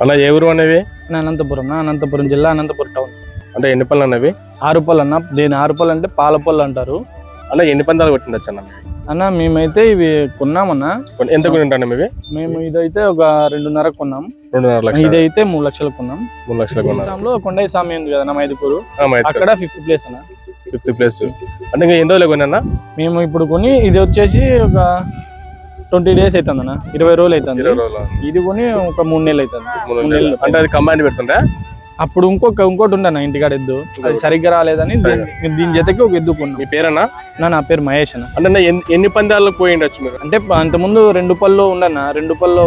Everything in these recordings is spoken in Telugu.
అన్న ఏ ఊరు అనేవి అనంతపురం అనంతపురం జిల్లా అనంతపురం టౌన్. అంటే ఎన్ని పళ్ళు అన్నవి? ఆరుపల్లి అన్న దీని ఆరుపల్లి అంటే పాలపల్లి అంటారు. అన్న ఎన్ని పందాలు కొట్టిండొచ్చు అన్న? అన్న మేమైతే ఇవి కొన్నామన్నా కొన్ని- ఎంత కొని ఉంటాను ఇవి మేము ఇదైతే ఒక రెండున్నర కొన్నాం. రెండున్నర లక్షలు. ఇదైతే మూడు లక్షలు కొన్నాం. మూడు లక్షలు కొన్నారు. లో కొండయ్య స్వామి ఉంది కదా మైదుపూరు అక్కడ ఫిఫ్త్ ప్లేస్ అన్న. Fifth place. అంటే ఇంకా ఎన్ని రోజులు కొన్నా మేము ఇప్పుడు కొని ఇది వచ్చేసి ఒక ట్వంటీ డేస్ అవుతుంది అన్న ఇరవై రోజులు అవుతుంది ఇరవై రోజులు? ఇది కొని ఒక మూడు నెలలు అవుతుంది మూడు నెలలు. అంటే అది కంబైన్ పెడుతుంటే? అప్పుడు ఇంకొక ఇంకోటి ఉండే అన్న ఇంటికాడ ఎద్దు. అది సరిగ్గా రాలేదని దీని- జతకి ఒక ఎద్దు కొన్నాం. మీ పేరన్నా నా నా పేరు మహేష్ అన్న. అంటే ఎన్ని- పందాలు పోయి ఉండొచ్చు మీరు? అంటే అంతకుముందు రెండు పళ్ళు ఉండన్న రెండు పళ్ళు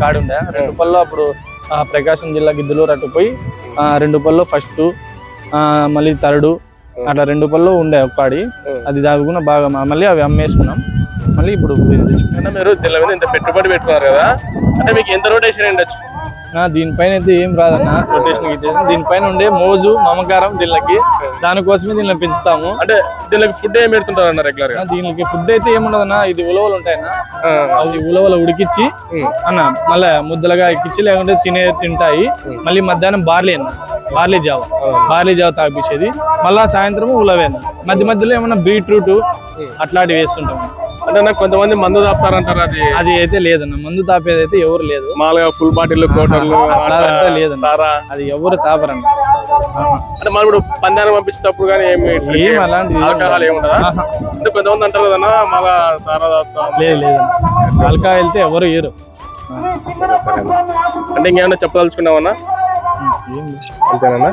కాడు ఉండే. రెండు పళ్ళు అప్పుడు ఆ, ప్రకాశం జిల్లా గిద్దలూరు అటు పోయి ఆ, రెండు పళ్ళు ఫస్ట్ మళ్ళీ థర్డ్ అట్లా రెండు పళ్ళు ఉండే ఒక్కడి అది దాగుకున్న బాగా మళ్ళీ అవి అమ్మేసుకున్నాం. మళ్ళీ ఇప్పుడు మీరు దీని మీద ఇంత పెట్టుబడి పెడుతున్నారు కదా అంటే మీకు ఎంత రొటేషన్ ఉండొచ్చు? దీనిపైన అయితే ఏం రాదన్న రొటేషన్ ఇచ్చేసి దీనిపైన ఉండే మోజు మమకారం దీనికి దానికోసమే దీనిని పెంచుతాము. అంటే దీనికి ఫుడ్ ఏం పెడుతుంటారు అన్న రెగ్యులర్గా దీనికి ఫుడ్ అయితే ఏముండదన్న ఇది ఉలవలు ఉంటాయన్న. అవి ఉలవలు ఉడికిచ్చి. అన్న మళ్ళీ ముద్దలుగా ఎక్కించి లేకుంటే తినే తింటాయి. మళ్ళీ మధ్యాహ్నం బార్లీ అన్న బార్లీ జావ. బార్లీ జావ తాగిపించేది. మళ్ళా సాయంత్రం ఉలవే అన్న. మధ్య మధ్యలో ఏమన్నా బీట్రూట్ అట్లాంటివి వేస్తుంటాం అంటే నాకు కొంతమంది మందు తాపుతారంటారు అది? అది అయితే లేదన్న. మందు తాపేది అయితే ఎవరు లేదు. మామూలుగా ఫుల్ బాటిల్ కోటర్లు లేదన్న. సారా? అది ఎవరు తాపరన్న ఆహా. అంటే మనం ఇప్పుడు పందాన్ని పంపించేటప్పుడు కానీ ఏమి ఏం ఆల్కహాల్ ఏమి ఉండదా ఆహా. అంటే కొంతమంది అంటారు కదన్నా మళ్ళా సారా తాగుతాం లేదు లేదన్న ఆల్కా వెళ్తే ఎవరు ఇయ్యరు. సరే సరే అన్న. అంటే ఇంకేమన్నా చెప్పదలుచుకున్నావన్నా లేదు. అంతేనన్నా